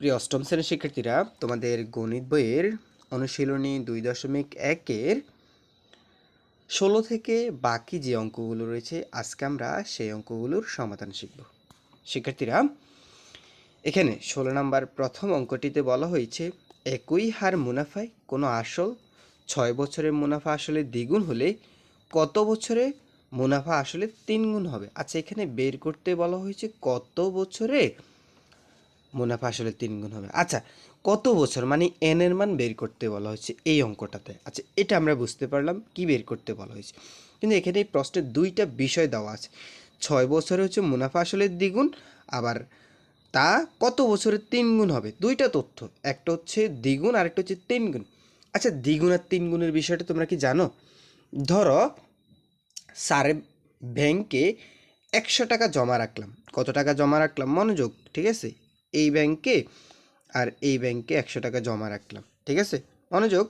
প্রিয় অষ্টম শ্রেণির শিক্ষার্থীরা, তোমাদের গণিত বইয়ের অনুশীলনী দুই দশমিক একের ষোলো থেকে বাকি যে অঙ্কগুলো রয়েছে, আজকে আমরা সেই অঙ্কগুলোর সমাধান শিখব। শিক্ষার্থীরা, এখানে ষোলো নম্বর প্রথম অঙ্কটিতে বলা হয়েছে, একই হার মুনাফায় কোনো আসল ছয় বছরের মুনাফা আসলে দ্বিগুণ হলে কত বছরে মুনাফা আসলে তিনগুণ হবে? আচ্ছা এখানে বের করতে বলা হয়েছে কত বছরে মুনাফা আসলে তিন গুণ হবে। আচ্ছা কত বছর মানে এন এর মান বের করতে বলা হয়েছে এই অঙ্কটাতে? আচ্ছা এটা আমরা বুঝতে পারলাম কি বের করতে বলা হয়েছে। কিন্তু এখানে এই প্রশ্নের দুইটা বিষয় দেওয়া আছে। ছয় বছরে হচ্ছে মুনাফা আসলে দ্বিগুণ, আবার তা কত বছরে তিন গুণ হবে? দুইটা তথ্য, একটা হচ্ছে দ্বিগুণ আর একটা হচ্ছে তিন গুণ। আচ্ছা দ্বিগুণ আর তিন গুণের বিষয়টা তোমরা কি জানো? ধরো, স্যারে ব্যাংকে একশো টাকা জমা রাখলাম। কত টাকা জমা রাখলাম? মনোযোগ, ঠিক আছে? এই ব্যাংকে আর এই ব্যাংকে একশো টাকা জমা রাখলাম, ঠিক আছে? মনোযোগ।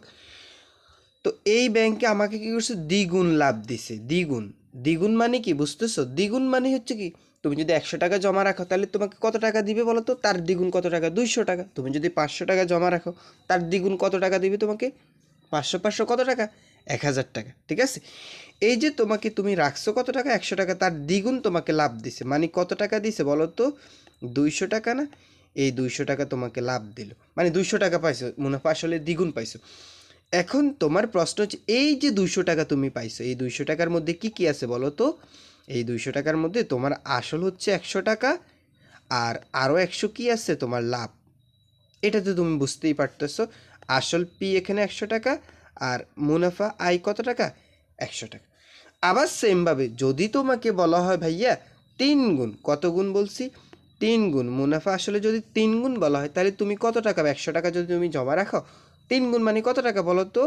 তো এই ব্যাংকে আমাকে কি করছে? দ্বিগুণ লাভ দিছে, দ্বিগুণ। দ্বিগুণ মানে কি? বুঝতেছো? দ্বিগুণ মানে হচ্ছে কি? তুমি যদি একশো টাকা জমা রাখো, তাহলে তোমাকে কত টাকা দিবে বলো তো? তার দ্বিগুণ কত টাকা? দুইশো টাকা। তুমি যদি পাঁচশো টাকা জমা রাখো, তার দ্বিগুণ কত টাকা দিবে তোমাকে? পাঁচশো পাঁচশো কত টাকা? এক হাজার টাকা, ঠিক আছে? এই যে তোমাকে তুমি রাখছো কত টাকা? একশো টাকা, তার দ্বিগুণ তোমাকে লাভ দিছে। মানে কত টাকা দিছে বলো তো? দুইশো টাকা না? এই দুইশো টাকা তোমাকে লাভ দিল। মানে দুইশো টাকা পাইছো, মুনাফা আসলে দ্বিগুণ পাইছো। এখন তোমার প্রশ্ন হচ্ছে, এই যে দুইশো টাকা তুমি পাইছো, এই দুইশো টাকার মধ্যে কি কি আছে বলো তো? এই দুইশো টাকার মধ্যে তোমার আসল হচ্ছে একশো টাকা, আর আরও একশো কি আছে তোমার লাভ? এটা তো তুমি বুঝতেই পারতেছো। আসল পি এখানে একশো টাকা, আর মুনাফা আয় কত টাকা? একশো টাকা। আবার সেমভাবে যদি তোমাকে বলা হয় ভাইয়া, তিন গুণ, কত গুণ বলছি? তিন গুণ মুনাফা আসলে যদি তিন গুণ বলা হয়, তাহলে তুমি কত টাকা একশো টাকা যদি তুমি জমা রাখো? তিন গুণ মানে কত টাকা বলো তো?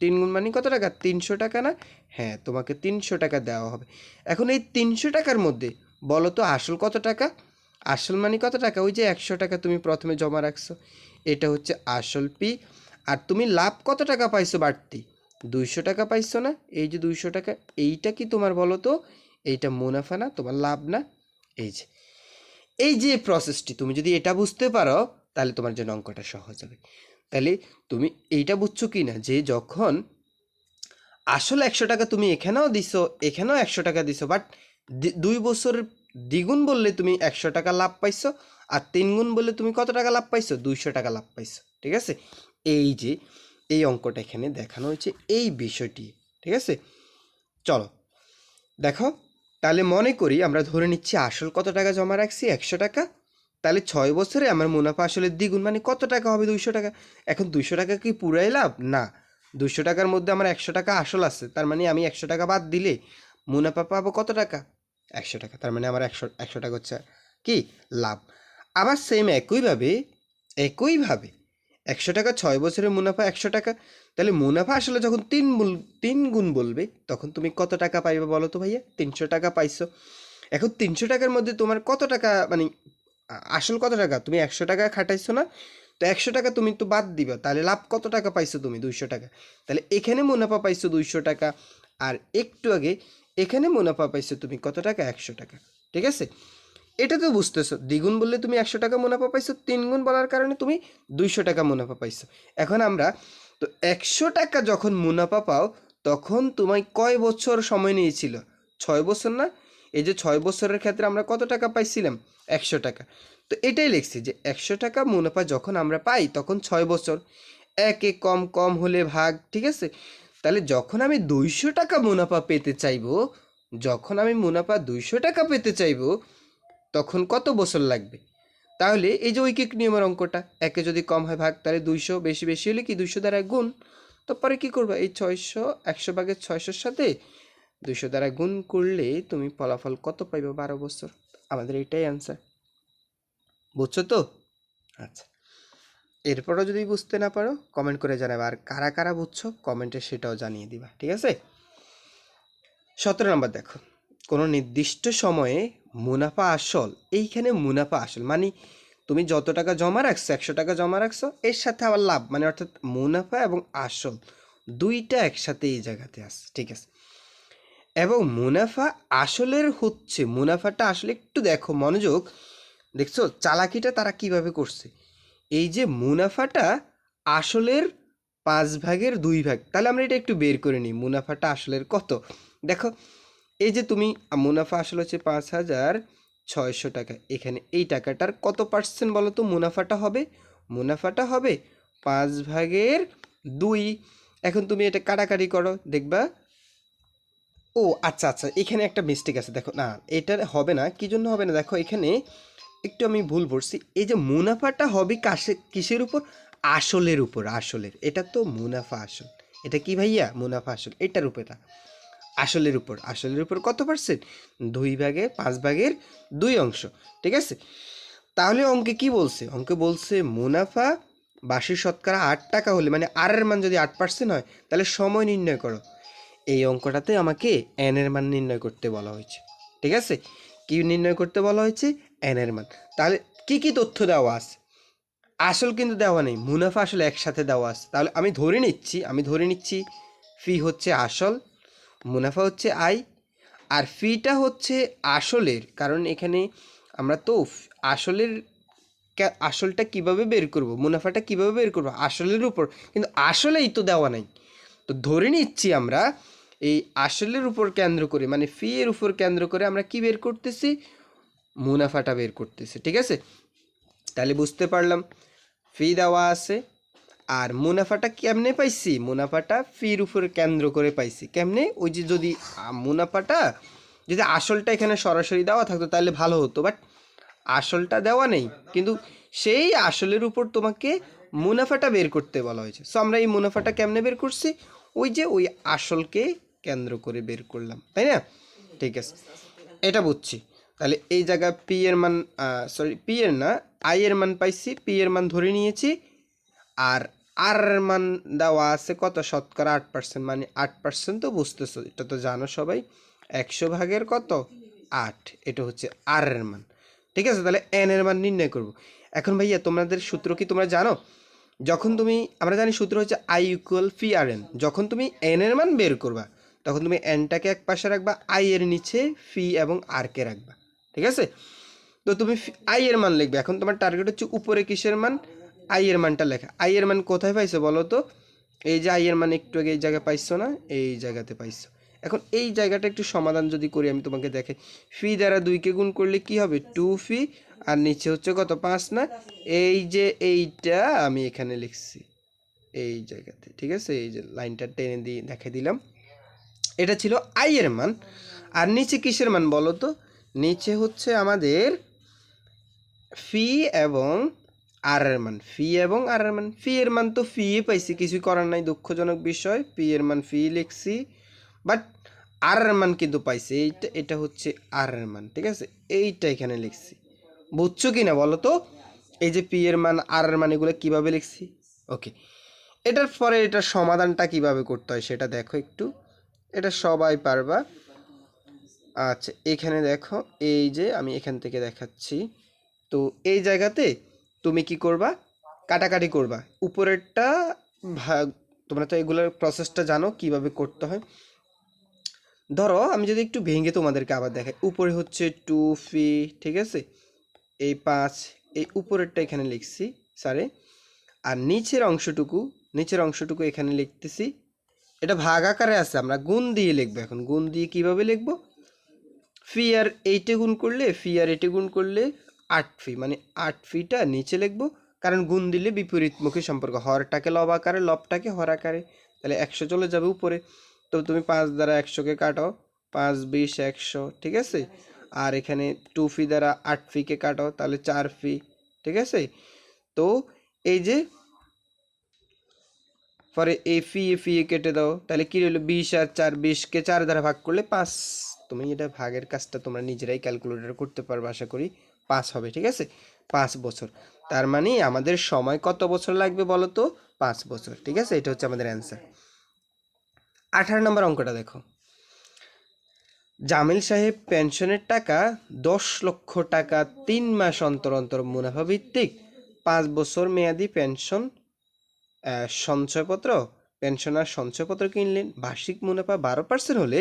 তিন গুণ মানে কত টাকা? তিনশো টাকা না? হ্যাঁ তোমাকে তিনশো টাকা দেওয়া হবে। এখন এই তিনশো টাকার মধ্যে বলো তো আসল কত টাকা? আসল মানে কত টাকা? ওই যে একশো টাকা তুমি প্রথমে জমা রাখছো। এটা হচ্ছে আসল পি। আর তুমি লাভ কত টাকা পাইছো বাড়তি? দুইশো টাকা পাইছো না? এই যে দুইশো টাকা, এইটা কি তোমার বলো তো? এইটা মুনাফা না? তোমার লাভ না? এই যে এই যে প্রসেসটি তুমি যদি এটা বুঝতে পারো, তাহলে তোমার জন্য অঙ্কটা সহজ হবে। তাহলে তুমি এইটা বুঝছ কি না? যে যখন আসলে একশো টাকা তুমি এখানেও দিছো, এখানেও একশো টাকা দিছো বাট দুই বছর দ্বিগুণ বললে তুমি একশো টাকা লাভ পাইছো, আর তিন গুণ বললে তুমি কত টাকা লাভ পাইছো? দুইশো টাকা লাভ পাইছো, ঠিক আছে? এই যে, এই অঙ্কটা এখানে দেখানো হয়েছে, এই বিষয়টি, ঠিক আছে? চলো, দেখো। তাহলে মনে করি আমরা ধরে নিচ্ছি আসল কত টাকা জমা রাখছি? একশো টাকা। তাহলে ছয় বছরে আমার মুনাফা আসলে দ্বিগুণ মানে কত টাকা হবে দুইশো টাকা? এখন দুইশো টাকা কি পুরাই লাভ? না। দুশো টাকার মধ্যে আমার একশো টাকা আসল আছে, তার মানে আমি একশো টাকা বাদ দিলে মুনাফা পাবো কত টাকা? একশো টাকা, তার মানে আমার একশো একশো টাকা হচ্ছে কি? লাভ। আবার সেম একইভাবে একইভাবে একশো টাকা, ছয় বছরের মুনাফা একশো টাকা। তাহলে মুনাফা আসলে যখন তিন তিন গুণ বলবে, তখন তুমি কত টাকা পাইবে বলো তো ভাইয়া? তিনশো টাকা পাইছো। এখন তিনশো টাকার মধ্যে তোমার কত টাকা মানে আসল কত টাকা? তুমি একশো টাকা খাটাইছো না? তো একশো টাকা তুমি তো বাদ দিবা, তাহলে লাভ কত টাকা পাইছো তুমি? দুইশো টাকা। তাহলে এখানে মুনাফা পাইছো দুইশো টাকা, আর একটু আগে এখানে মুনাফা পাইছো তুমি কত টাকা? একশো টাকা। ঠিক আছে? এটা তো বুঝতেছো। দ্বিগুণ বললে তুমি একশো টাকা মুনাফা পাইছো তিন গুণ বলার কারণে তুমি দুইশো টাকা মুনাফা পাইছো। এখন আমরা, তো একশো টাকা যখন মুনাফা পাও, তখন তোমায় কয় বছর সময় নিয়েছিল? ছয় বছর না? এই যে ছয় বছরের ক্ষেত্রে আমরা কত টাকা পাইছিলাম? একশো টাকা। তো এটাই লিখছি যে একশো টাকা মুনাফা যখন আমরা পাই, তখন ছয় বছর। একে কম কম হলে ভাগ, ঠিক আছে? তাহলে যখন আমি দুইশো টাকা মুনাফা পেতে চাইব, যখন আমি মুনাফা দুইশো টাকা পেতে চাইব তখন কত বছর লাগবে? তাহলে এই যে ঐকিক নিয়মের অঙ্কটা, একে যদি কম হয় ভাগ, তাহলে দুইশো, বেশি বেশি হলে কি দুইশো দ্বারা গুণ? তো পরে কী করবে? এই ছয়শো, একশো ভাগের ছয়শোর সাথে দুইশো দ্বারা গুণ করলে তুমি ফলাফল কত পাইবে বারো বছর? আমাদের এটাই অ্যান্সার বুঝছ তো? আচ্ছা। এরপরও যদি বুঝতে না পারো কমেন্ট করে জানাবে। আর কারা কারা বুঝছ কমেন্টে সেটাও জানিয়ে দিবা, ঠিক আছে? সতেরো নম্বর দেখো। কোনো নির্দিষ্ট সময়ে মুনাফা আসল, এইখানে মুনাফা আসল। মানে তুমি যত টাকা জমা রাখছো, একশো টাকা জমা রাখছো, এর সাথে আবার লাভ মানে অর্থাৎ মুনাফা এবং আসল, দুইটা একসাথে এই জায়গাতে আছে, ঠিক আছে? এবং মুনাফা আসলের হচ্ছে, মুনাফাটা আসলে একটু দেখো, মনোযোগ, দেখছ, চালাকিটা তারা কীভাবে করছে? এই যে মুনাফাটা আসলের পাঁচ ভাগের দুই ভাগ, তাহলে আমরা এটা একটু বের করে নিই, মুনাফাটা আসলের কত? দেখো এই যে তুমি, মুনাফা আসলে হচ্ছে পাঁচ হাজার ছয়শো টাকা। এখানে এই টাকাটার কত পার্সেন্ট বলো তো মুনাফাটা হবে? মুনাফাটা হবে পাঁচ ভাগের দুই। এখন তুমি এটা কাটাকাটি করো, দেখবা। ও আচ্ছা আচ্ছা এখানে একটা মিস্টেক আছে, দেখো। না, এটা হবে না, কি জন্য হবে না? দেখো, এখানে একটু আমি ভুল বলছি। এই যে মুনাফাটা হবে কাশে কিসের উপর? আসলের উপর, আসলের। এটা তো মুনাফা আসল। এটা কি ভাইয়া? মুনাফা আসল। এটার উপরে আসলের উপর আসলের উপর কত পার্সেন্ট দুই ভাগে, পাঁচ ভাগের দুই অংশ, ঠিক আছে? তাহলে অঙ্কে কি বলছে? অঙ্কে বলছে মুনাফা বার্ষিক শতকরা আট টাকা হলে মানে আর এর মান যদি আট পার্সেন্ট হয়, তাহলে সময় নির্ণয় করো। এই অঙ্কটাতে আমাকে এন এর মান নির্ণয় করতে বলা হয়েছে, ঠিক আছে? কি নির্ণয় করতে বলা হয়েছে? এন এর মান। তাহলে কি কি তথ্য দেওয়া আছে? আসল কিন্তু দেওয়া নেই, মুনাফা আসলে একসাথে দেওয়া আছে। তাহলে আমি ধরে নিচ্ছি, আমি ধরে নিচ্ছি ফি হচ্ছে আসল মুনাফা হচ্ছে আই আর ফিটা হচ্ছে আসলের, কারণ এখানে আমরা তো আসলের আসলটা কীভাবে বের করব, মুনাফাটা কীভাবে বের করব, আসলের উপর, কিন্তু আসলেই তো দেওয়া নাই। তো ধরে নিচ্ছি আমরা এই আসলের উপর কেন্দ্র করে মানে ফি এর উপর কেন্দ্র করে আমরা কি বের করতেছি? মুনাফাটা বের করতেছি, ঠিক আছে? তাহলে বুঝতে পারলাম, ফি দেওয়া আছে আর মুনাফাটা কেমনে পাইছি? মুনাফাটা ফির উপর কেন্দ্র করে পাইছি। কেমনে? ওই যে যদি মুনাফাটা যদি আসলটা এখানে সরাসরি দেওয়া থাকতো তাহলে ভালো হতো। বাট আসলটা দেওয়া নেই। কিন্তু সেই আসলের উপর তোমাকে মুনাফাটা বের করতে বলা হয়েছে। সো আমরা এই মুনাফাটা কেমনে বের করছি? ওই যে ওই আসলকে কেন্দ্র করে বের করলাম। তাই না? ঠিক আছে। এটা বুঝছি। তাহলে এই জায়গা পি এর মান সরি পি এর না আই এর মান পাইছি পি এর মান ধরে নিয়েছি। আর আর মান দেওয়া আছে কত? শতকরা আট পার্সেন্ট মানে আট পার্সেন্ট তো বুঝতেছো, এটা তো জানো সবাই। একশো ভাগের কত? আট। এটা হচ্ছে আর এর মান ঠিক আছে, তাহলে এন এর মান নির্ণয় করব। এখন ভাইয়া, তোমাদের সূত্র কি তোমরা জানো? যখন তুমি, আমরা জানি সূত্র হচ্ছে I equal phi R N. যখন তুমি এন এর মান বের করবা, তখন তুমি এনটাকে এক পাশে রাখবা, আই এর নিচে ফি এবং আর কে রাখবা। ঠিক আছে? তো তুমি আই এর মান লিখবে। এখন তোমার টার্গেট হচ্ছে উপরে কিসের মান? আই এর মানটা লেখা। আই এর মান কোথায় পাইছো বলো তো? এই যে আই এর মান একটু আগে এই জায়গায় পাইছো না? এই জায়গাতে পাইছো। এখন এই জায়গাটা একটু সমাধান যদি করি, আমি তোমাকে দেখাই। ফি দ্বারা দুইকে গুণ করলে কি হবে? টু ফি, আর নিচে হচ্ছে কত? পাঁচ না? এই যে এইটা আমি এখানে লিখছি। এই জায়গাতে, ঠিক আছে? এই যে লাইনটা টেনে দিয়ে দেখে দিলাম। এটা ছিল আই এর মান। আর নিচে কিসের মান বলো তো? নিচে হচ্ছে আমাদের ফি এবং আর এর মান ফি এবং আর এর মান ফি, এর মান তো ফি, পাইছি কিছুই করার নাই, দুঃখজনক বিষয় পি এর মান ফি লিখছি। বাট আর এর মান কিন্তু পাইছি, এইটা, এটা হচ্ছে আর এর মান ঠিক আছে? এইটা এখানে লিখছি। বুঝছ কি না বলো তো? এই যে পি এর মান আর এর মান এগুলো কীভাবে লিখছি? ওকে এটার পরে এটার সমাধানটা কীভাবে করতে হয় সেটা দেখো একটু। এটা সবাই পারবা। আচ্ছা এখানে দেখো, এই যে আমি এখান থেকে দেখাচ্ছি। তো এই জায়গাতে তুমি কি করবা? কাটাকাটি করবা। উপরেরটা ভাগ, তোমরা তো এগুলোর প্রসেসটা জানো কীভাবে করতে হয়। ধরো, আমি যদি একটু ভেঙে তোমাদেরকে আবার দেখাই। উপরে হচ্ছে টু ফি ঠিক আছে? এই পাঁচ, এই উপরেরটা এখানে লিখছি সারে আর নিচের অংশটুকু নিচের অংশটুকু এখানে লিখতেছি। এটা ভাগ আকারে আছে, আমরা গুণ দিয়ে লিখব এখন। গুণ দিয়ে কীভাবে লিখব? ফি আর এইটে গুণ করলে ফি আর এটে গুণ করলে আট ফি মানে আট ফিটা নিচে লিখব, কারণ গুণ দিলে বিপরীতমুখী সম্পর্ক। হরটাকে লব আকারে লবটাকে হর আকারে তাহলে একশো চলে যাবে উপরে। তো তুমি পাঁচ দ্বারা একশোকে কাটো পাঁচ, বিশ, একশো, ঠিক আছে? আর এখানে টু ফি দ্বারা আট ফিকে কাটো তাহলে চার ফি, ঠিক আছে? তো এই যে, পরে এই ফি, এ ফি এ কেটে দাও, তাহলে কি রইল বিশ আর চার, বিশকে চার দ্বারা ভাগ করলে পাঁচ। তুমি এটা ভাগের কাজটা তোমরা নিজেরাই ক্যালকুলেটর করতে পারবে, আশা করি। পাঁচ হবে, ঠিক আছে? পাঁচ বছর। তার মানে আমাদের সময় কত বছর লাগবে বলো তো পাঁচ বছর, ঠিক আছে? এটা হচ্ছে আমাদের অ্যান্সার আঠারো নম্বর অঙ্কটা দেখো। জামিল সাহেব পেনশনের টাকা দশ লক্ষ টাকা তিন মাস অন্তর অন্তর মুনাফা ভিত্তিক পাঁচ বছর মেয়াদি পেনশন সঞ্চয়পত্র পেনশনার সঞ্চয়পত্র কিনলেন। বার্ষিক মুনাফা বারো পার্সেন্ট হলে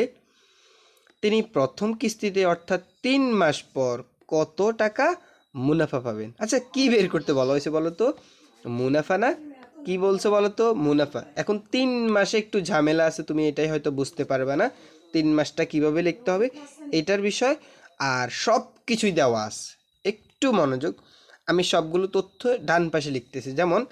তিনি প্রথম কিস্তিতে অর্থাৎ তিন মাস পর কত টাকা মুনাফা পাবেন? আচ্ছা কি বের করতে বলা হয়েছে বলো তো? মুনাফা না? কি বলছো বলো তো? মুনাফা। এখন তিন মাসে একটু ঝামেলা আছে, তুমি এটাই হয়তো বুঝতে পারবে না। তিন মাসটা কীভাবে লিখতে হবে এটার বিষয়। আর সব কিছুই দেওয়া আছে। একটু মনোযোগ। আমি সবগুলো তথ্য ডান পাশে লিখতেছি। যেমন,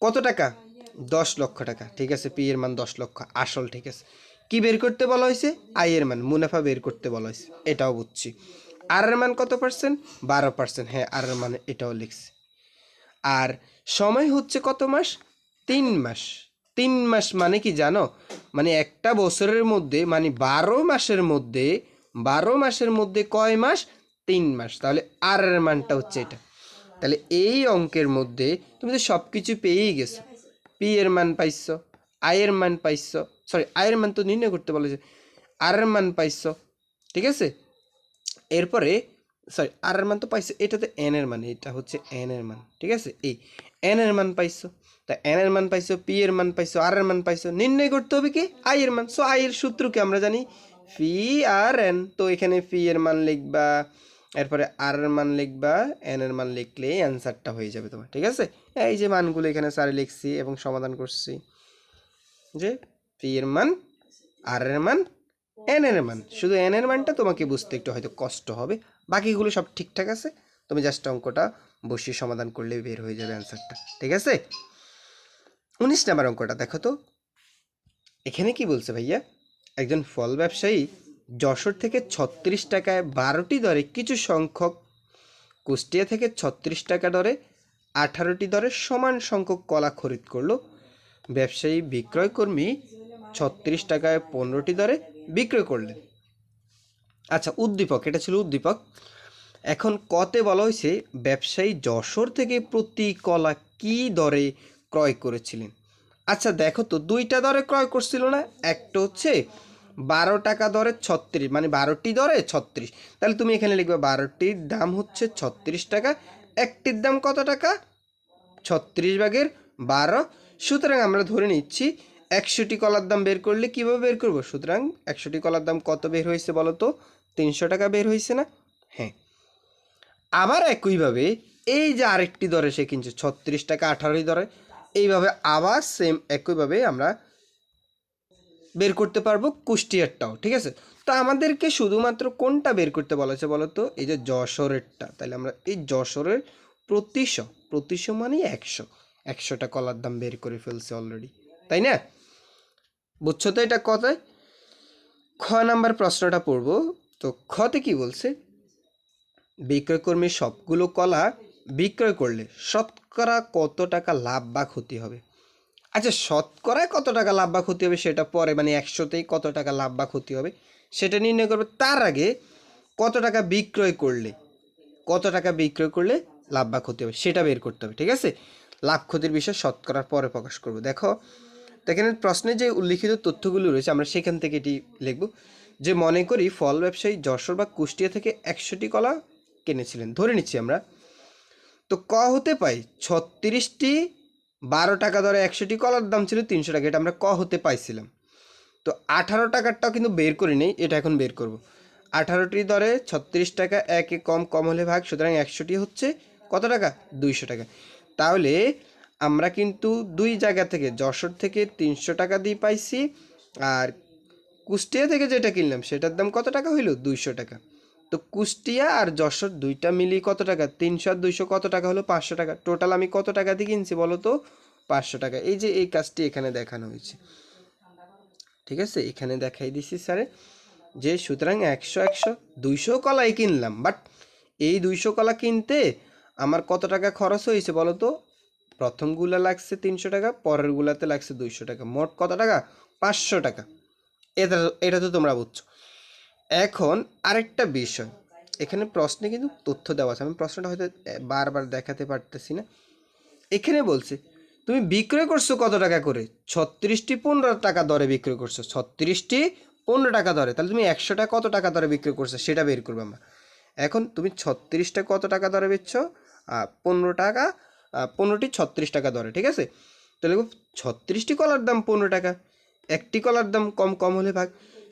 কত টাকা? দশ লক্ষ টাকা। ঠিক আছে, পি এর মান দশ লক্ষ। আসল, ঠিক আছে। কি বের করতে বলা হয়েছে? আই এর মান। মুনাফা বের করতে বলা হয়েছে। এটাও বুঝছি। আর এর মান কত পার্সেন্ট বারো পার্সেন্ট হ্যাঁ আর এর মানে এটাও লিখছে। আর সময় হচ্ছে কত মাস? তিন মাস। তিন মাস মানে কি জানো? মানে একটা বছরের মধ্যে মানে বারো মাসের মধ্যে, বারো মাসের মধ্যে কয় মাস? তিন মাস। তাহলে আর এর মানটা হচ্ছে এটা। তাহলে এই অঙ্কের মধ্যে তুমি তো সব কিছু পেয়েই গেছো। পি এর মান পাইছ আয়ের মান পাইছ সরি আয়ের মান তো নির্ণয় করতে বলেছে। আর এর মান পাইছ, ঠিক আছে? এরপরে সরি আর এর মান তো পাইছো, এটা তো এন এর মান, এটা হচ্ছে এন এর মান, ঠিক আছে? এই এন এর মান পাইছো, তা এন এর মান পাইছো পি এর মান পাইছো আর এর মান পাইছো, নির্ণয় করতে হবে কি? আই এর মান সো আই এর সূত্রকে আমরা জানি ফি আর এন তো এখানে ফি এর মান লিখবা, এরপরে আর এর মান লিখবা এন এর মান লিখলেই অ্যান্সারটা হয়ে যাবে তোমার, ঠিক আছে? এই যে মানগুলো এখানে স্যার লিখছি এবং সমাধান করছি, যে পি এর মান আর এর মান এন এর মান, শুধু এন এর মানটা তোমাকে বুঝতে একটু হয়তো কষ্ট হবে। বাকিগুলো সব ঠিকঠাক আছে? তুমি জাস্ট অঙ্কটা বসিয়ে সমাধান করলে বের হয়ে যাবে অ্যান্সারটা ঠিক আছে? উনিশ নাম্বার অঙ্কটা দেখো তো। এখানে কি বলছে ভাইয়া? একজন ফল ব্যবসায়ী যশোর থেকে ছত্রিশ টাকায় বারোটি দরে কিছু সংখ্যক, কুষ্টিয়া থেকে ছত্রিশ টাকা দরে আঠারোটি দরে সমান সংখ্যক কলা খরিদ করল। ব্যবসায়ী বিক্রয়কর্মী ছত্রিশ টাকায় পনেরোটি দরে বিক্রয় করলেন। আচ্ছা উদ্দীপক, এটা ছিল উদ্দীপক। এখন কতে বলা হয়েছে, ব্যবসায়ী যশোর থেকে প্রতি কলা কি দরে ক্রয় করেছিলেন? আচ্ছা দেখো তো, দুইটা দরে ক্রয় করছিল না, একটা হচ্ছে বারো টাকা দরে ছত্রিশ মানে বারোটি দরে ছত্রিশ। তাহলে তুমি এখানে লিখবে, বারোটির দাম হচ্ছে ছত্রিশ টাকা, একটির দাম কত টাকা? ছত্রিশ ভাগের বারো। সুতরাং আমরা ধরে নিচ্ছি একশোটি কলার দাম বের করলে কীভাবে বের করব? সুতরাং একশোটি কলার দাম কত বের হয়েছে বলো তো? তিনশো টাকা বের হয়েছে না? হ্যাঁ। আবার একইভাবে এই যে আরেকটি দরে সে কিনছে, ছত্রিশ টাকা আঠারোই দরে, এইভাবে আবার সেম একইভাবে আমরা বের করতে পারব কুষ্টিয়ারটাও, ঠিক আছে? তো আমাদেরকে শুধুমাত্র কোনটা বের করতে বলা হয়েছে বলো তো? এই যে যশোরেরটা। তাহলে আমরা এই যশোরের প্রতিশ প্রতিশ মানে একশো। একশোটা কলার দাম বের করে ফেলছে অলরেডি তাই না? বুঝছ তো এটা কথায় খ নাম্বার প্রশ্নটা পড়ব। তো খতে কি বলছে? বিক্রয়কর্মী সবগুলো কলা বিক্রয় করলে শতকরা কত টাকা লাভ বা ক্ষতি হবে? আচ্ছা শতকরায় কত টাকা লাভ বা ক্ষতি হবে সেটা পরে মানে একশোতেই কত টাকা লাভ বা ক্ষতি হবে সেটা নির্ণয় করবে। তার আগে কত টাকা বিক্রয় করলে, কত টাকা বিক্রয় করলে লাভ বা ক্ষতি হবে সেটা বের করতে হবে, ঠিক আছে? লাভ ক্ষতির বিষয় শতকরার পরে প্রকাশ করব। দেখো এখানে প্রশ্নে যে উল্লিখিত তথ্যগুলো রয়েছে, আমরা সেখান থেকে এটি লিখব। যে মনে করি ফল ব্যবসায়ী যশোর বা কুষ্টিয়া থেকে একশোটি কলা কিনেছিলেন। ধরে নিচ্ছি আমরা। তো ক হতে পাই? ছত্রিশটি বারো টাকা দরে একশোটি কলার দাম ছিল তিনশো টাকা। এটা আমরা ক হতে পাইছিলাম। তো আঠারো টাকারটাও কিন্তু বের করি নেই, এটা এখন বের করব। আঠারোটি দরে ছত্রিশ টাকা একে কম কম হলে ভাগ, সুতরাং একশোটি হচ্ছে কত টাকা? দুইশো টাকা। তাহলে আমরা কিন্তু দুই জায়গা থেকে যশোর থেকে তিনশো টাকা দিয়ে পাইছি, আর কুষ্টিয়া থেকে যেটা কিনলাম সেটার দাম কত টাকা হইল? দুইশো টাকা। তো কুষ্টিয়া আর যশোর দুইটা মিলিয়ে কত টাকা? তিনশো আর দুইশো কত টাকা হলো? পাঁচশো টাকা। টোটাল আমি কত টাকা দিয়ে কিনছি বলো তো? পাঁচশো টাকা। এই যে এই কাজটি এখানে দেখানো হয়েছে। ঠিক আছে? এখানে দেখাই দিছি স্যারে যে সুতরাং একশো একশো দুইশো কলাই কিনলাম। বাট এই দুইশো কলা কিনতে আমার কত টাকা খরচ হয়েছে বলো তো? প্রথমগুলা লাগছে তিনশো টাকা পরের গুলাতে লাগছে দুইশো টাকা। মোট কত টাকা? পাঁচশো টাকা। এটা এটা তো তোমরা বুঝছ। এখন আরেকটা বিষয়। এখানে প্রশ্নে কিন্তু তথ্য দেওয়া আছে। আমি প্রশ্নটা হয়তো বারবার দেখাতে পারতেছি না। এখানে বলছে, তুমি বিক্রয় করছ কত টাকা করে? ছত্রিশটি পনেরো টাকা দরে বিক্রয় করছ। ছত্রিশটি পনেরো টাকা দরে। তাহলে তুমি একশোটা কত টাকা দরে বিক্রয় করছ সেটা বের করব আমরা। এখন তুমি ছত্রিশটা কত টাকা দরে বেচছো? পনেরো টাকা পনেরোটি ছত্রিশ টাকা দরে, ঠিক আছে? তাহলে ছত্রিশটি কলার দাম পনেরো টাকা, একটি কলার দাম কম কম হলে ভাগ।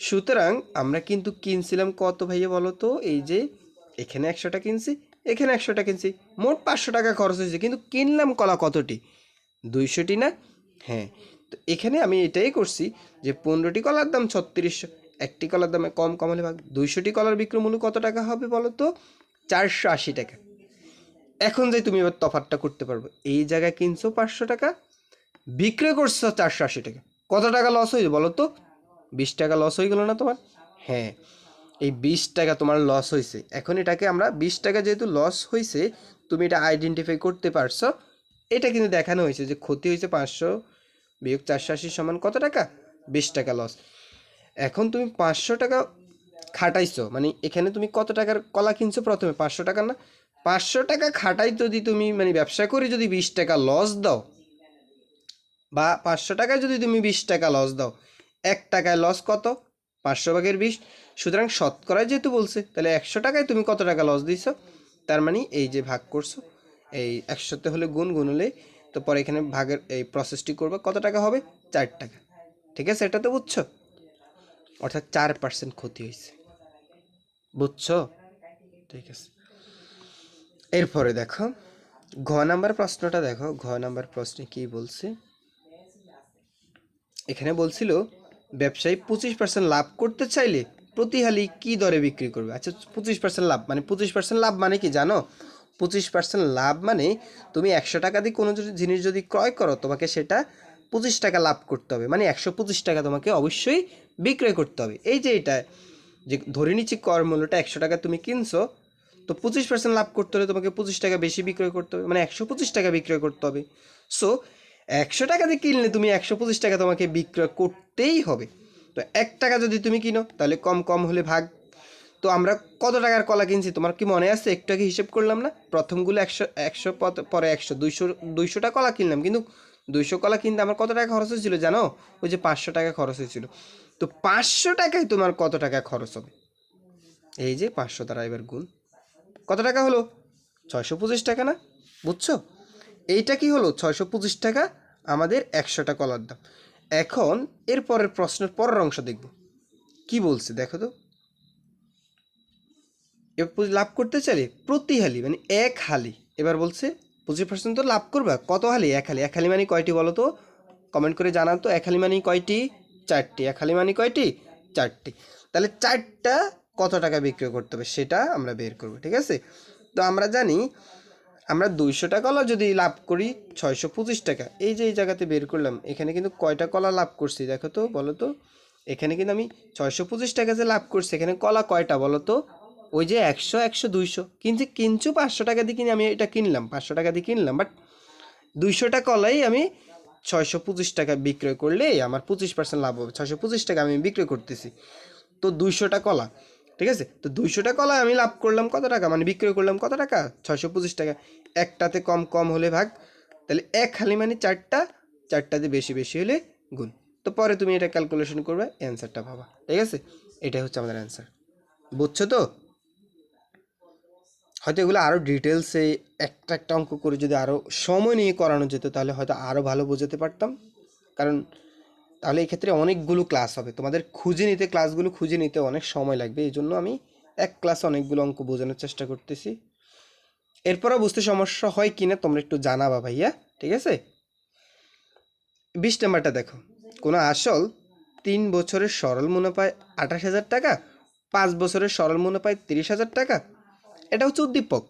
সুতরাং আমরা কিন্তু কিনছিলাম কত ভাইয়া বলো তো? এই যে এখানে একশোটা কিনছি, এখানে একশোটা কিনছি, মোট পাঁচশো টাকা খরচ হয়েছে, কিন্তু কিনলাম কলা কতটি? দুইশোটি না? হ্যাঁ তো এখানে আমি এটাই করছি যে পনেরোটি কলার দাম ছত্রিশশো একটি কলার দামে কম কম হলে ভাগ। দুইশোটি কলার বিক্রয় মূল্য কত টাকা হবে বলো তো? চারশো আশি টাকা। এখন যে তুমি এবার তফাতটা করতে পারবে, এই জায়গায় কিনছো পাঁচশো টাকা, বিক্রয় করছ চারশো আশি টাকা। কত টাকা লস হয়েছে বলো তো? বিশ টাকা লস হয়ে গেলো না তোমার? হ্যাঁ এই বিশ টাকা তোমার লস হয়েছে। এখন এটাকে আমরা বিশ টাকা যেহেতু লস হয়েছে, তুমি এটা আইডেন্টিফাই করতে পারছ। এটা কিন্তু দেখানো হয়েছে যে ক্ষতি হয়েছে পাঁচশো বিয়োগ চারশো আশি সমান কত টাকা? বিশ টাকা লস এখন তুমি পাঁচশো টাকা খাটাইছো মানে এখানে তুমি কত টাকার কলা কিনছো প্রথমে? পাঁচশো টাকা না? পাঁচশো টাকা খাটাই যদি তুমি মানে ব্যবসা করে যদি বিশ টাকা লস দাও, বা পাঁচশো টাকায় যদি তুমি বিশ টাকা লস দাও, এক টাকায় লস কত? পাঁচশো ভাগের বিশ। সুতরাং শতকরা যেহেতু বলছে, তাহলে একশো টাকায় তুমি কত টাকা লস দিছো? তার মানে এই যে ভাগ করছ, এই একশোতে হলে গুণ গুণ হলে তো পরে এখানে ভাগের এই প্রসেসটি করবে, কত টাকা হবে? চার টাকা। ঠিক আছে, এটা তো বুঝছ? অর্থাৎ চার পার্সেন্ট ক্ষতি হয়েছে। বুঝছ? ঠিক আছে। এরপরে দেখো, ঘ নাম্বার প্রশ্নটা দেখো, ঘ নাম্বার প্রশ্নে কি বলছে? এখানে বলছিল, ব্যবসায়ী পঁচিশ পার্সেন্ট লাভ করতে চাইলে প্রতি হালি কি দরে বিক্রি করবে? আচ্ছা পঁচিশ পার্সেন্ট লাভ মানে পঁচিশ পার্সেন্ট লাভ মানে কি জানো? পঁচিশ পার্সেন্ট লাভ মানে তুমি একশো টাকা দিয়ে কোনো যদি জিনিস যদি ক্রয় করো, তোমাকে সেটা পঁচিশ টাকা লাভ করতে হবে। মানে একশো পঁচিশ টাকা তোমাকে অবশ্যই বিক্রয় করতে হবে। এই যে এটা, যে ধরে নিচ্ছি কর মূল্যটা একশো টাকা তুমি কিনছো তো পঁচিশ পার্সেন্ট লাভ করতে হলে তোমাকে পঁচিশ টাকা বেশি বিক্রয় করতে হবে মানে একশো পঁচিশ টাকা বিক্রয় করতে হবে। সো একশো টাকা দিয়ে কিনলে তুমি একশো পঁচিশ টাকা তোমাকে বিক্রয় করতেই হবে। তো এক টাকা যদি তুমি কিনো, তাহলে কম কম হলে ভাগ। তো আমরা কত টাকার কলা কিনছি, তোমার কি মনে আছে? একটু আগে হিসেব করলাম না? প্রথমগুলো একশো একশো পরে একশো, দুইশো, দুইশোটা কলা কিনলাম। কিন্তু দুইশো কলা কিনতে আমার কত টাকা খরচ হয়েছিল জানো? ওই যে পাঁচশো টাকা খরচ হয়েছিল। তো পাঁচশো টাকায় তোমার কত টাকা খরচ হবে? এই যে পাঁচশো দ্বারা এবার গুণ। কত টাকা হলো? ছয়শো পঁচিশ টাকা না? বুঝছ? এইটা কি হলো? ছয়শো পঁচিশ টাকা আমাদের একশোটা কলার দাম। এখন এর পরের প্রশ্নের পরের অংশ দেখব। কি বলছে? দেখো তো। এবার লাভ করতে চাইলে প্রতি হালি মানে এক হালি, এবার বলছে পঁচিশ পার্সেন্ট তো লাভ করবা। কত হালি? এক হালি। এক হালি মানে কয়টি বলো তো? কমেন্ট করে জানান তো। এক হালি মানে কয়টি? চারটি। এক হালি মানে কয়টি? চারটি। তাহলে চারটা কত টাকা বিক্রি করতে হবে সেটা আমরা বের করব, ঠিক আছে? তো আমরা জানি আমরা দুইশো টাকা কলা যদি লাভ করি ছয়শো পঁচিশ টাকা। এই যে এই জায়গাতে বের করলাম, এখানে কিন্তু কয়টা কলা লাভ করছি দেখো তো, বলো তো? এখানে কিন্তু আমি ছয়শো পঁচিশ টাকা যে লাভ করছি, এখানে কলা কয়টা বলো তো? ওই যে একশো একশো, দুইশো। কিন্তু কিনছু পাঁচশো টাকা দিয়ে কিনে আমি এটা কিনলাম, পাঁচশো টাকা দিয়ে কিনলাম বাট দুইশোটা কলাই আমি ছয়শো পঁচিশ টাকা বিক্রয় করলে আমার পঁচিশ পার্সেন্ট লাভ হবে, ছয়শো পঁচিশ টাকা আমি বিক্রয় করতেছি। তো দুইশোটা কলা ঠিক আছে? তো দুইশোটা কলা আমি লাভ করলাম কত টাকা? মানে বিক্রয় করলাম কত টাকা? ছয়শো পঁচিশ টাকা। একটাতে কম কম হলে ভাগ। তাহলে এক খালি মানে চারটা। চারটাতে বেশি বেশি হলে গুণ। তো পরে তুমি এটা ক্যালকুলেশন করবে অ্যান্সারটা ভাবা ঠিক আছে? এটাই হচ্ছে আমাদের অ্যান্সার বুঝছ তো? হয়তো এগুলো আরও ডিটেলসে একটা একটা অঙ্ক করে যদি আরও সময় নিয়ে করানো যেত, তাহলে হয়তো আরও ভালো বোঝাতে পারতাম। কারণ তাহলে এই ক্ষেত্রে অনেকগুলো ক্লাস হবে। তোমাদের খুঁজে নিতে ক্লাসগুলো খুঁজে নিতে অনেক সময় লাগবে। এই জন্য আমি এক ক্লাসে অনেকগুলো অঙ্ক বোঝানোর চেষ্টা করতেছি। এরপরও বুঝতে সমস্যা হয় কিনা তোমরা একটু জানাবা ভাইয়া, ঠিক আছে? বিশ নাম্বারটা দেখো। কোনো আসল তিন বছরের সরল মুনাফায় আঠাশ হাজার টাকা, পাঁচ বছরের সরল মুনাফায় তিরিশ হাজার টাকা? এটা হচ্ছে উদ্দীপক।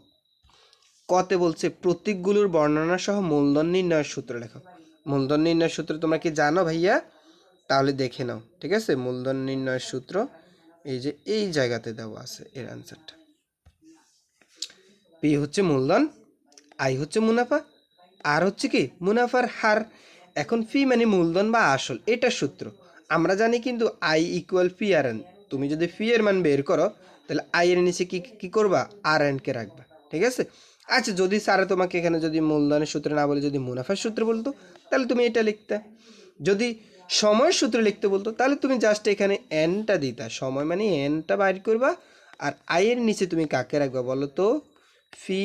কতে বলছে, প্রতীকগুলোর বর্ণনা সহ মূলধন নির্ণয়ের সূত্র লেখো। মূলধন নির্ণয়ের সূত্র তোমরা কি জানো ভাইয়া? তাহলে দেখে নাও, ঠিক আছে? মূলধন নির্ণয়ের সূত্র এই যে এই জায়গাতে দেওয়া আছে এর অ্যান্সারটা পি হচ্ছে মূলধন আই হচ্ছে মুনাফা আর হচ্ছে কি? মুনাফার হার। এখন ফি মানে মূলধন বা আসল, এটা সূত্র। আমরা জানি কিন্তু I equal P R N তুমি যদি ফি এর মান বের করো, তাহলে আই এর নিচে কি কি করবা? আর এন কে রাখবা, ঠিক আছে? আচ্ছা যদি স্যারে তোমাকে এখানে যদি মূলধনের সূত্র না বলে যদি মুনাফার সূত্র বলতো, তাহলে তুমি এটা লিখতে। যদি সময় সূত্র লিখতে বলতো, তাহলে তুমি জাস্ট এখানে এনটা দিতা। সময় মানে এনটা বাইর করবা, আর আয়ের নিচে তুমি কাকে রাখবা বলো তো? ফি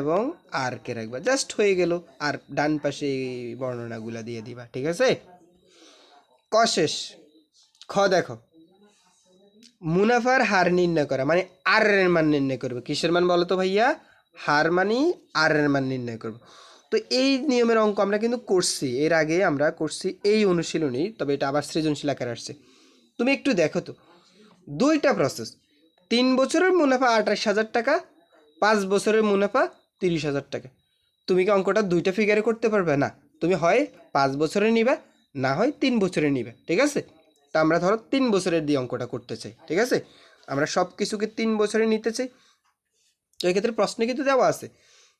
এবং আর কে রাখবা। জাস্ট হয়ে গেল, আর ডান পাশে বর্ণনাগুলা দিয়ে দিবা, ঠিক আছে? ক শেষ? খ দেখো। মুনাফার হার নির্ণয় করা মানে আর এর মান নির্ণয় করবে। কিসের মান বলো তো ভাইয়া? হার মানি আর এর মান নির্ণয় করব। তো এই নিয়মের অঙ্ক আমরা কিন্তু করছি। এর আগে আমরা করছি এই অনুশীলনী, তবে এটা আবার সৃজনশীল আকারে আসছে। তুমি একটু দেখো তো। দুইটা প্রসেস তিন বছরের মুনাফা আঠাশ হাজার টাকা, পাঁচ বছরের মুনাফা তিরিশ হাজার টাকা। তুমি কি অঙ্কটা দুইটা ফিগারে করতে পারবে? না। তুমি হয় পাঁচ বছরে নিবে, না হয় তিন বছরে নিবে, ঠিক আছে? তা আমরা ধরো তিন বছরের দিয়ে অঙ্কটা করতে চাই, ঠিক আছে? আমরা সব কিছুকে তিন বছরে নিতে চাই। তো এক্ষেত্রে প্রশ্নে কিন্তু দেওয়া আছে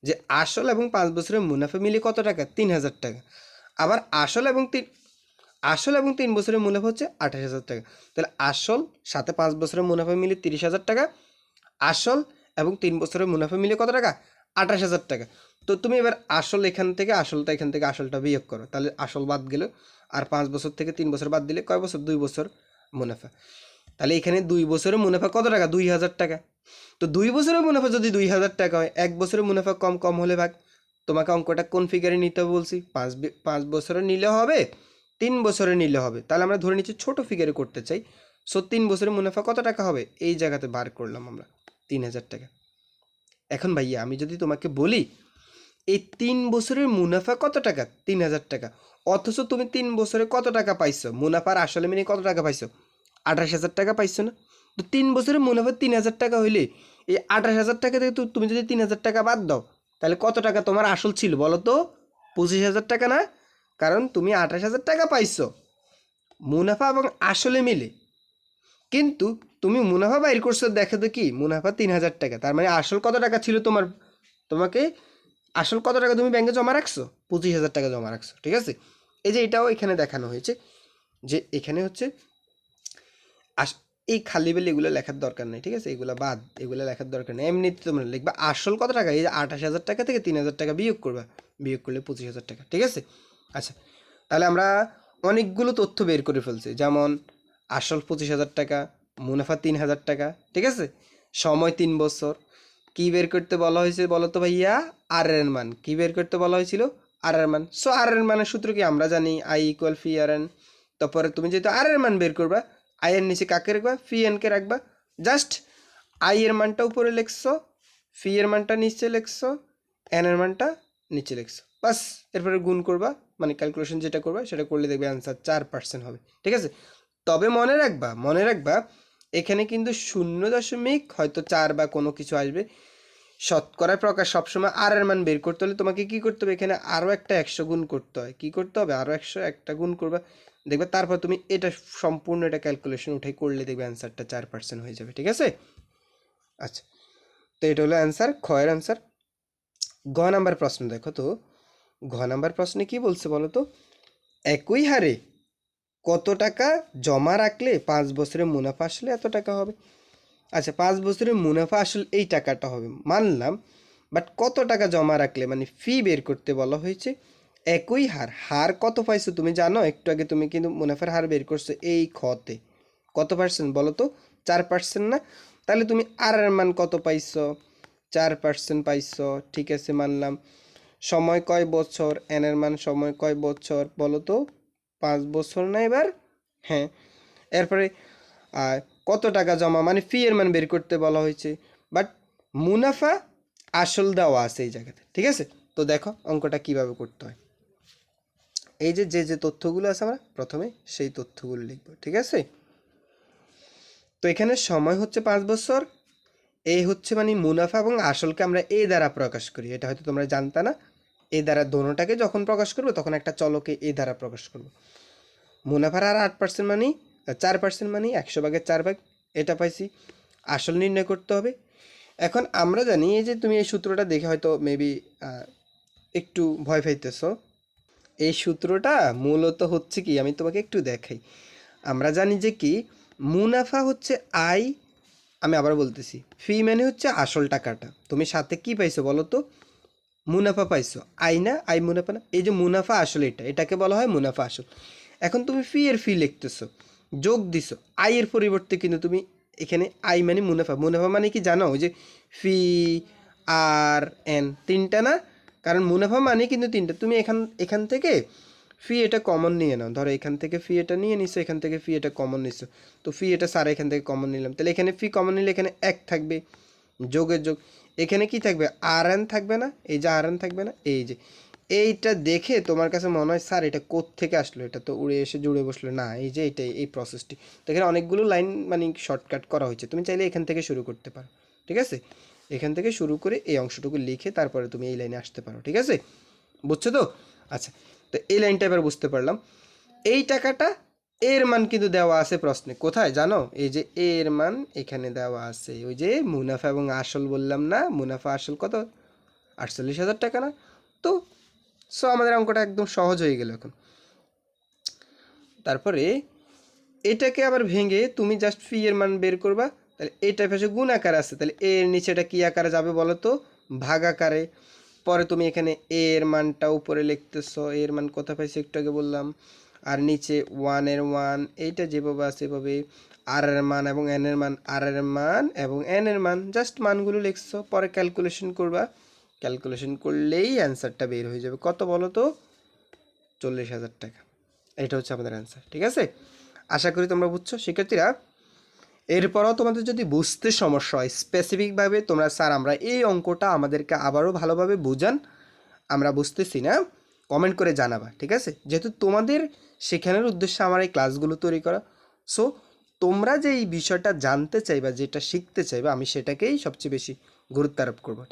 যে আসল এবং পাঁচ বছরের মুনাফা মিলে কত টাকা? তিন হাজার টাকা। আবার আসল এবং তিন, আসল এবং তিন বছরের মুনাফা হচ্ছে আঠাশ হাজার টাকা। তাহলে আসল সাথে পাঁচ বছরের মুনাফা মিলে তিরিশ হাজার টাকা, আসল এবং তিন বছরের মুনাফা মিলে কত টাকা? আঠাশ হাজার টাকা। তো তুমি এবার আসল এখান থেকে, আসলটা এখান থেকে, আসলটা বিয়োগ করো। তাহলে আসল বাদ গেল। আর পাঁচ বছর থেকে তিন বছর বাদ দিলে কয় বছর? দুই বছর মুনাফা। তাহলে এখানে দুই বছরের মুনাফা কত টাকা? দুই হাজার টাকা। তো দুই বছরের মুনাফা যদি দুই হাজার টাকা হয়, এক বছরের মুনাফা কম কম হলে ভাগ। তোমাকে অঙ্কটা কোন ফিগারে নিতে হবে বলছি? পাঁচ পাঁচ বছরে নিলে হবে, তিন বছরে নিলে হবে। তাহলে আমরা ধরে নিচ্ছি ছোট ফিগারে করতে চাই। সো তিন বছরের মুনাফা কত টাকা হবে? এই জায়গাতে বার করলাম আমরা, তিন হাজার টাকা। এখন ভাইয়া, আমি যদি তোমাকে বলি, এই তিন বছরের মুনাফা কত টাকা? তিন হাজার টাকা। অথচ তুমি তিন বছরে কত টাকা পাইছো? মুনাফার আসলে মিনে কত টাকা পাইছো? আঠাশ হাজার টাকা পাইছো না? তো তিন বছরের মুনাফা তিন হাজার টাকা হইলে। এই আঠাশ হাজার টাকা থেকে তুমি যদি তিন হাজার টাকা বাদ দাও, তাহলে কত টাকা তোমার আসল ছিল বলো তো? পঁচিশ হাজার টাকা না? কারণ তুমি আঠাশ হাজার টাকা পাইছো। মুনাফা এবং আসলে মিলে। কিন্তু তুমি মুনাফা বাইর করছ, দেখো তো কি, মুনাফা তিন হাজার টাকা। তার মানে আসল কত টাকা ছিল তোমার, তোমাকে আসল কত টাকা তুমি ব্যাংকে জমা রাখছো? পঁচিশ হাজার টাকা জমা রাখছো, ঠিক আছে? এই যে এটাও এখানে দেখানো হয়েছে যে এখানে হচ্ছে আস এই খালি বেলে এগুলো লেখার দরকার নেই, ঠিক আছে? এগুলো বাদ, এগুলো লেখার দরকার নেই। এমনিতে তোমরা লিখবা আসল কত টাকা এই যে আঠাশ হাজার টাকা থেকে তিন হাজার টাকা বিয়োগ করবা, বিয়োগ করলে পঁচিশ হাজার টাকা, ঠিক আছে? আচ্ছা তাহলে আমরা অনেকগুলো তথ্য বের করে ফেলছি। যেমন, আসল পঁচিশ হাজার টাকা, মুনাফা তিন হাজার টাকা, ঠিক আছে? সময় তিন বছর। কি বের করতে বলা হয়েছে বলো তো ভাইয়া? আর এর মান। কি বের করতে বলা হয়েছিল? আর এর মান। সো আর এর মানের সূত্র কি আমরা জানি? I equal phi R N তারপরে তুমি যেহেতু আর এর মান বের করবা আই এর নিচে কাকে রাখবা ফি এনকে রাখবা জাস্ট আই এর মানটা উপরে লিখছো, ফি এর মানটা নিচে লিখছো এন এর মানটা নিচে লিখছো। বাস, এরপরে গুণ করবা মানে ক্যালকুলেশন যেটা করবা, সেটা করলে দেখবে অ্যান্সার চার পার্সেন্ট হবে। ঠিক আছে? তবে মনে রাখবা মনে রাখবা, এখানে কিন্তু শূন্য দশমিক হয়তো চার বা কোনো কিছু আসবে। শতকরা প্রকাশ সবসময় আর এর মান বের করতে হলে তোমাকে কি করতে হবে? এখানে আরও একটা একশো গুণ করতে হয়। কি করতে হবে? আরও একশো, একটা গুণ করবা। দেখবে তারপর তুমি এটা সম্পূর্ণ এটা ক্যালকুলেশন উঠে করলে দেখবে অ্যান্সারটা চার পার্সেন্ট হয়ে যাবে, ঠিক আছে? আচ্ছা তো এটা হলো অ্যান্সার খয়ের অ্যান্সার ঘ নাম্বার প্রশ্ন দেখো তো ঘ নাম্বার প্রশ্নে কি বলছে বলো তো? একই হারে কত টাকা জমা রাখলে পাঁচ বছরের মুনাফা আসলে এত টাকা হবে? আচ্ছা পাঁচ বছরের মুনাফা আসলে এই টাকাটা হবে, মানলাম বাট কত টাকা জমা রাখলে মানে ফি বের করতে বলা হয়েছে? একই হার। হার কত পাইছো তুমি জানো? একটু আগে তুমি কিন্তু মুনাফার হার বের করছ এই খতে। কত পার্সেন্ট বলো তো? চার পার্সেন্ট না? তাহলে তুমি আর এর মান কত পাইছো? চার পার্সেন্ট পাইছো, ঠিক আছে মানলাম। সময় কয় বছর? এন এর মান সময় কয় বছর? বলো তো? পাঁচ বছর না এবার? হ্যাঁ। এরপরে কত টাকা জমা? মানে ফি এর মান বের করতে বলা হয়েছে। বাট মুনাফা আসল দেওয়া আছে এই জায়গাতে, ঠিক আছে? তো দেখো অঙ্কটা কীভাবে করতে হয়। এই যে যে যে তথ্যগুলো আছে আমরা প্রথমে সেই তথ্যগুলো লিখব, ঠিক আছে? তো এখানে সময় হচ্ছে পাঁচ বছর। এই হচ্ছে মানে মুনাফা এবং আসলকে আমরা এ দ্বারা প্রকাশ করি। এটা হয়তো তোমরা জানতা না। এ দ্বারা দোনোটাকে যখন প্রকাশ করব, তখন একটা চলকে এ দ্বারা প্রকাশ করব। মুনাফার আর আট পার্সেন্ট মানি, চার পার্সেন্ট মানি একশো ভাগের চার ভাগ, এটা পাইছি। আসল নির্ণয় করতে হবে। এখন আমরা জানি, এই যে তুমি এই সূত্রটা দেখে হয়তো মেবি একটু ভয় পাইতেছো। এই সূত্রটা মূলত হচ্ছে কি, আমি তোমাকে একটু দেখাই। আমরা জানি যে কি, মুনাফা হচ্ছে আই আমি আবার বলতেছি ফি মানে হচ্ছে আসল টাকাটা। তুমি সাথে কি পাইছো বলো তো? মুনাফা পাইছো। আই না আই মুনাফা না। এই যে মুনাফা আসল এটা, এটাকে বলা হয় মুনাফা আসল। এখন তুমি ফি এর ফি লিখতেছো, যোগ দিছো আই এর পরিবর্তে কিন্তু তুমি এখানে আই মানে মুনাফা। মুনাফা মানে কি জানো? ওই যে ফি আর এন তিনটা না? কারণ মুনাফা মানে কিন্তু তিনটা। তুমি এখান এখান থেকে ফি এটা কমন নিয়ে নাও। ধরো এখান থেকে ফি এটা নিয়ে নিছো, এখান থেকে ফি এটা কমন নিছো। তো ফি এটা সারা এখান থেকে কমন নিলাম। তাহলে এখানে ফি কমন নিলে এখানে এক থাকবে, যোগের যোগ। এখানে কি থাকবে? আর এন থাকবে না। এই যে আর এন থাকবে না, এই যে। এইটা দেখে তোমার কাছে মনে হয়, স্যার, এটা থেকে আসলো? এটা তো উড়ে এসে জুড়ে বসল। না, এই যে এইটাই, এই প্রসেসটি তো এখানে অনেকগুলো লাইন মানে শর্টকাট করা হয়েছে। তুমি চাইলে এখান থেকে শুরু করতে পারো। ঠিক আছে? এখান থেকে শুরু করে এই অংশটুকু লিখে তারপরে তুমি এই লাইনে আসতে পারো, ঠিক আছে? বুঝছ তো? আচ্ছা তো এই লাইনটা এবার বুঝতে পারলাম। এই টাকাটা এর মান কিন্তু দেওয়া আছে প্রশ্নে। কোথায়? জানো? এই যে এর মান এখানে দেওয়া আছে। ওই যে মুনাফা এবং আসল বললাম না? মুনাফা আসল কত? আটচল্লিশ হাজার টাকা না? তো সো আমাদের অঙ্কটা একদম সহজ হয়ে গেল এখন। তারপরে এটাকে আবার ভেঙে তুমি জাস্ট ফি এর মান বের করবা। তাহলে এইটা পাশে গুণ আকার আছে, তাহলে এর নিচেটা কি আকারে যাবে বলো তো ভাগ আকারে। পরে তুমি এখানে এ এর মানটা উপরে লিখতেছো এর মান কোথা পাইছো একটু আগে বললাম। আর নিচে ওয়ানের ওয়ান এইটা যেভাবে আছে এভাবে আর এর মান এবং এন এর মান আর এর মান এবং এন এর মান জাস্ট মানগুলো লিখছো, পরে ক্যালকুলেশন করবা। ক্যালকুলেশন করলেই অ্যান্সারটা বের হয়ে যাবে। কত বলো তো চল্লিশ হাজার টাকা। এটা হচ্ছে আমাদের অ্যান্সার ঠিক আছে? আশা করি তোমরা বুঝছ। শিক্ষার্থীরা এরপরও তোমাদের যদি বুঝতে সমস্যা হয় স্পেসিফিকভাবে তোমরা স্যার আমরা এই অঙ্কটা আমাদেরকে আবারও ভালোভাবে বোঝান, আমরা বুঝতেছি না কমেন্ট করে জানাবা, ঠিক আছে? যেহেতু তোমাদের সেখানের উদ্দেশ্যে আমার এই ক্লাসগুলো তৈরি করা সো তোমরা যে এই বিষয়টা জানতে চাইবা, যেটা শিখতে চাইবা, আমি সেটাকেই সবচেয়ে বেশি গুরুত্ব আরোপ করব, ঠিক